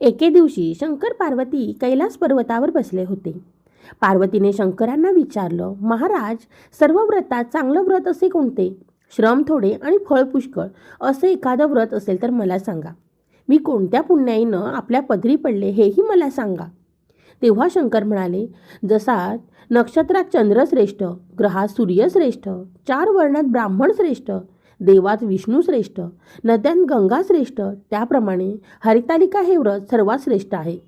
एके दिवशी शंकर पार्वती कैलास पर्वतावर बसले होते. पार्वतीने शंकरांना विचारलं महाराज सर्व व्रतात चांगलं व्रत असे कोणते? श्रम थोडे आणि फळ पुष्कळ असे एखादं व्रत असेल तर मला सांगा. मी कोणत्या पुण्याईनं आपल्या पदरी पडले हेही मला सांगा. तेव्हा शंकर म्हणाले जसा नक्षत्रात चंद्र श्रेष्ठ ग्रहात सूर्य श्रेष्ठ चार वर्णात ब्राह्मण श्रेष्ठ देवात विष्णू श्रेष्ठ नद्यात गंगा श्रेष्ठ त्याप्रमाणे हरितालिका हे व्रत सर्वात श्रेष्ठ आहे.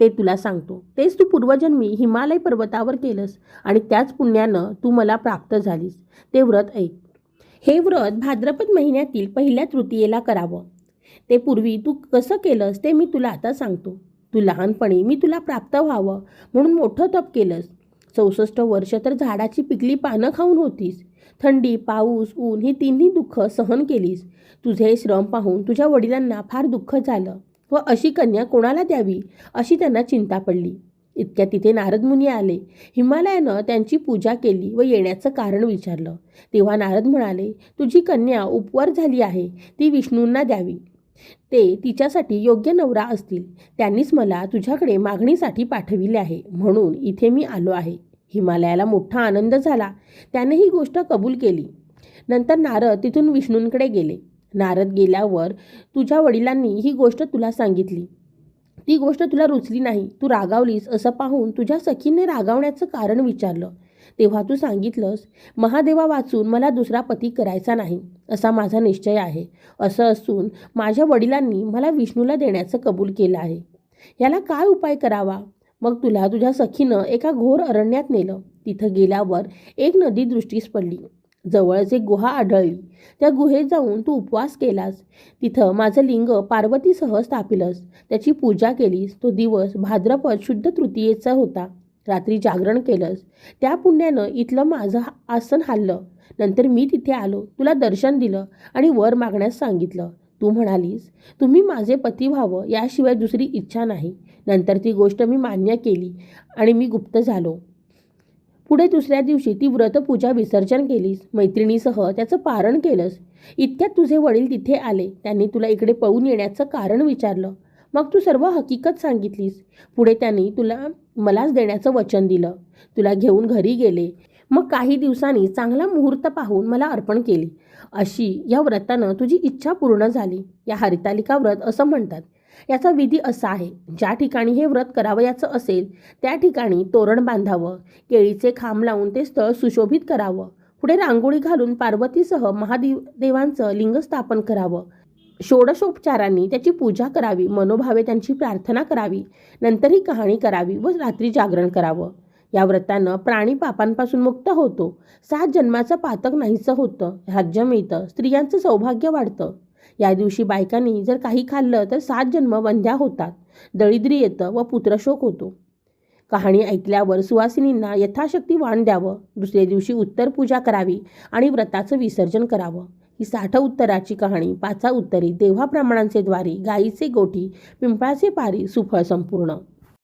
ते तुला सांगतो. तेच तू पूर्वजन्मी हिमालय पर्वतावर केलंस आणि त्याच पुण्यानं तू मला प्राप्त झालीस. ते व्रत ऐक. हे व्रत भाद्रपद महिन्यातील पहिल्या तृतीयेला करावं. ते पूर्वी तू कसं केलंस ते मी तुला आता सांगतो. तू लहानपणी मी तुला प्राप्त व्हावं म्हणून मोठं तप केलंस. चौसष्ट वर्ष तर झाडाची पिकली पानं खाऊन होतीस. थंडी पाऊस ऊन ही तिन्ही दुःख सहन केलीस. तुझे श्रम पाहून तुझ्या वडिलांना फार दुःख झालं व अशी कन्या कोणाला द्यावी अशी त्यांना चिंता पडली. इतक्या तिथे नारद मुनी आले. हिमालयानं त्यांची पूजा केली व येण्याचं कारण विचारलं. तेव्हा नारद म्हणाले तुझी कन्या उपवर झाली आहे ती विष्णूंना द्यावी. ते तिच्यासाठी योग्य नवरा असतील. त्यांनीच मला तुझ्याकडे मागणीसाठी पाठविले आहे. म्हणून इथे मी आलो आहे. हिमालयाला मोठा आनंद झाला. त्याने ही गोष्ट कबूल केली. नंतर नारद तिथून विष्णूंकडे गेले. नारद गेल्यावर तुझ्या वडिलांनी ही गोष्ट तुला सांगितली. ती गोष्ट तुला रुचली नाही. तू रागावलीस असं पाहून तुझ्या सखीने रागावण्याचं कारण विचारलं. तेव्हा तू सांगितलंस महादेवा वाचून मला दुसरा पती करायचा नाही. असा माझा निश्चय आहे. असं असून माझ्या वडिलांनी मला विष्णूला देण्याचं कबूल केलं आहे. याला काय उपाय करावा? मग तुला तुझ्या सखीनं एका घोर अरण्यात नेलं. तिथं गेल्यावर एक नदी दृष्टीस पडली. जवळच एक गुहा आढळली. त्या गुहेत जाऊन तू उपवास केलास. तिथं माझं लिंग पार्वतीसह स्थापिलस. त्याची पूजा केलीस. तो दिवस भाद्रपद शुद्ध तृतीयेचा होता. रात्री जागरण केलंस. त्या पुण्यानं इथलं माझं आसन हाललं नंतर मी तिथे आलो. तुला दर्शन दिलं आणि वर मागण्यास सांगितलं. तू म्हणालीस तुम्ही माझे पती व्हावं याशिवाय दुसरी इच्छा नाही. नंतर ती गोष्ट मी मान्य केली आणि मी गुप्त झालो. पुढे दुसऱ्या दिवशी ती व्रतपूजा विसर्जन केलीस मैत्रिणीसह त्याचं पारण केलंस. इतक्यात तुझे वडील तिथे आले त्यांनी तुला इकडे पळून येण्याचं कारण विचारलं. मग तू सर्व हकीकत सांगितलीस. पुढे त्यांनी तुला मलाच देण्याचं वचन दिलं. तुला घेऊन घरी गेले. मग काही दिवसांनी चांगला मुहूर्त पाहून मला अर्पण केली. अशी या व्रतानं तुझी इच्छा पूर्ण झाली. या हरितालिका व्रत असं म्हणतात. याचा विधी असा आहे ज्या ठिकाणी हे व्रत करावयाचं असेल त्या ठिकाणी तोरण बांधावं केळीचे खांब लावून ते स्थळ सुशोभित करावं पुढे रांगोळी घालून पार्वतीसह महादेव देवांचं लिंग स्थापन करावं. षोडशोपचारांनी त्याची पूजा करावी मनोभावे त्यांची प्रार्थना करावी नंतर ही कहाणी करावी व रात्री जागरण करावं. या व्रतानं प्राणी पापांपासून मुक्त होतो. सात जन्माचं पातक नाहीसं होतं. राज्य मिळतं. स्त्रियांचं सौभाग्य वाढतं. या दिवशी बायकांनी जर काही खाल्लं तर सात जन्म वंध्या होतात. दळिद्री येतं व पुत्रशोक होतो. कहाणी ऐकल्यावर सुवासिनींना यथाशक्ती वाण द्यावं. दुसऱ्या दिवशी उत्तर पूजा करावी आणि व्रताचं विसर्जन करावं. ही साठ उत्तराची कहाणी पाचा उत्तरी देव्हा प्रमाणांचे द्वारी गाईचे गोठी पिंपळाचे पारी सुफळ संपूर्ण.